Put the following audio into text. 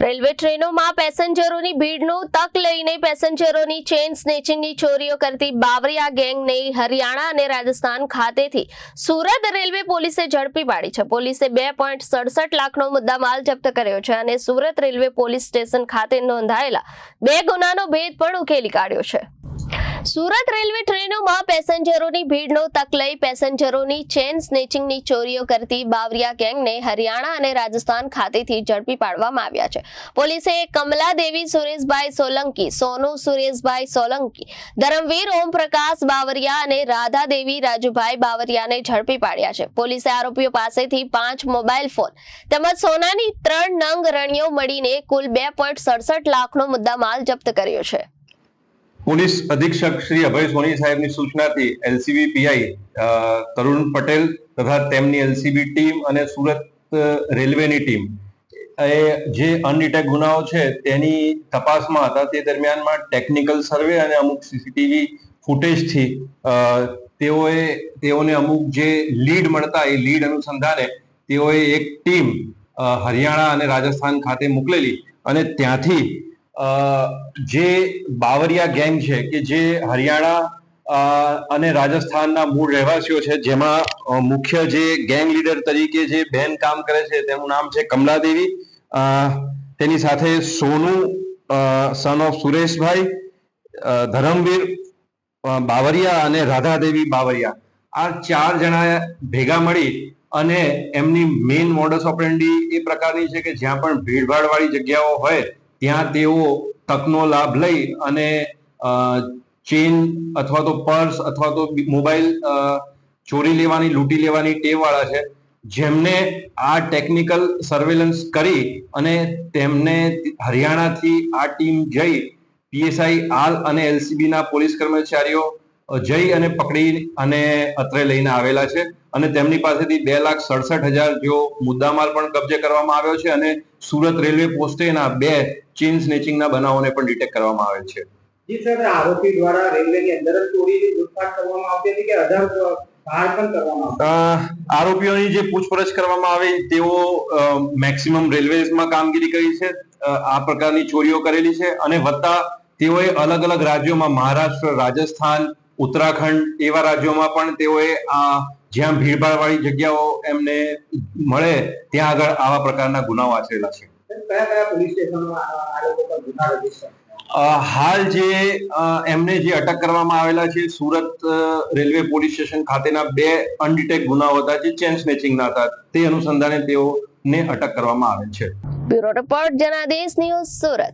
Railway ટ્રેનોમાં પેસેન્જરોની ભીડનું તક લઈને પેસેન્જરોની ચેઇન સ્નેચિંગની ચોરીઓ કરતી બાવરિયા ગેંગને હરિયાણા અને રાજસ્થાન ખાતેથી સુરત રેલવે પોલીસે ઝડપી પાડી છે. પોલીસે બે પોઈન્ટ સડસઠ લાખનો મુદ્દામાલ જપ્ત કર્યો છે અને સુરત રેલવે પોલીસ સ્ટેશન ખાતે નોંધાયેલા બે ગુનાનો ભેદ પણ ઉકેલી કાઢ્યો છે. સુરત રેલવે ટ્રેનોમાં પેસેન્જરોની ભીડનો તક લઈ પેસેન્જરોની ચેન સ્નેચિંગની ચોરીઓ કરતી બાવરિયા ગેંગને હરિયાણા અને રાજસ્થાન ખાતેથી ઝડપી પાડવામાં આવ્યા છે. પોલીસે કમલાદેવી સુરેશભાઈ સોલંકી, સોનુ સુરેશભાઈ સોલંકી, ધરમવીર ઓમપ્રકાશ બાવરિયા અને રાધા દેવી રાજુભાઈ બાવરિયાને ઝડપી પાડ્યા છે. પોલીસે આરોપીઓ પાસેથી પાંચ મોબાઈલ ફોન તેમજ સોનાની ત્રણ નંગ રણીઓ મળીને કુલ બે લાખનો મુદ્દામાલ જપ્ત કર્યો છે. પોલીસ અધિક્ષક શ્રી અભય સોની સાહેબની સૂચનાથી એલસીબી પીઆઈ તરુણ પટેલ તથા તેમની એલસીબી ટીમ અને સુરત રેલવેની ટીમ એ જે અનડિટેક ગુનાઓ છે તેની તપાસમાં હતા. તે દરમિયાનમાં ટેકનિકલ સર્વે અને અમુક સીસીટીવી ફૂટેજથી તેઓએ, તેઓને અમુક જે લીડ મળતા એ લીડ અનુસંધાને તેઓએ એક ટીમ હરિયાણા અને રાજસ્થાન ખાતે મોકલેલી અને ત્યાંથી જે બાવરિયા ગેંગ છે કે જે હરિયાણા અને રાજસ્થાનના મૂળ રહેવાસીઓ છે, જેમાં મુખ્ય જે ગેંગ લીડર તરીકે જે બેન કામ કરે છે, તેનું નામ છે કમલાદેવી. તેની સાથે સોનુ સન ઓફ સુરેશભાઈ ધરમવીર બાવરિયા અને રાધાદેવી બાવરિયા. આ ચાર જણા ભેગા મળી અને એમની મેઇન મોડસ ઓપરેન્ડી એ પ્રકારની છે કે જ્યાં પણ ભીડભાડ વાળી જગ્યાઓ હોય ત્યાં તેઓ તકનો લાભ લઈ અને ચેન અથવા તો પર્સ અથવા તો મોબાઈલ ચોરી લેવાની, લૂંટી લેવાની ટેવ વાળા છે. જેમને આ ટેકનિકલ સર્વેલન્સ કરી અને તેમને હરિયાણાથી આ ટીમ જઈ, પીએસઆઈ આલ અને એલસીબી ના પોલીસ કર્મચારીઓ જઈ અને પકડી અને અત્રે લઈને આવેલા છે. અને તેમની પાસેથી બે લાખ સડસઠ હજાર જેવો મુદ્દામાલ પણ કબજે કરવામાં આવ્યો છે અને સુરત રેલવે પોસ્ટેના બે ચેઇન સ્નેચિંગના બનાવોને પણ ડિટેક્ટ કરવામાં આવે છે. જી સર આરોપી દ્વારા રેલવેની અંદર જ ચોરીની લૂંટફાટ કરવામાં આવતી હતી કે અધર બહાર પણ કરવામાં આવતી આરોપીઓની જે પૂછપરછ કરવામાં આવી તેઓ મેક્સિમમ રેલવેઝમાં કામગીરી કરી છે આ પ્રકારની ચોરીઓ કરેલી છે અને વત્તા તેઓએ અલગ અલગ રાજ્યોમાં મહારાષ્ટ્ર રાજસ્થાન ઉત્તરાખંડ એવા રાજ્યોમાં પણ તેઓએ આ જ્યાં ભીડભાડ વાળી જગ્યાઓ એમને મળે ત્યાં આગળ આવા પ્રકારના ગુનાઓ આચરેલા છે. હાલ જે એમને જે અટક કરવામાં આવેલા છે, સુરત રેલવે પોલીસ સ્ટેશન ખાતેના બે અનડિટેક ગુનાઓ હતા, જે ચેન સ્નેચિંગના હતા, તે અનુસંધાને તેઓને અટક કરવામાં આવેલ છે. Bureau report, Janadesh news Surat.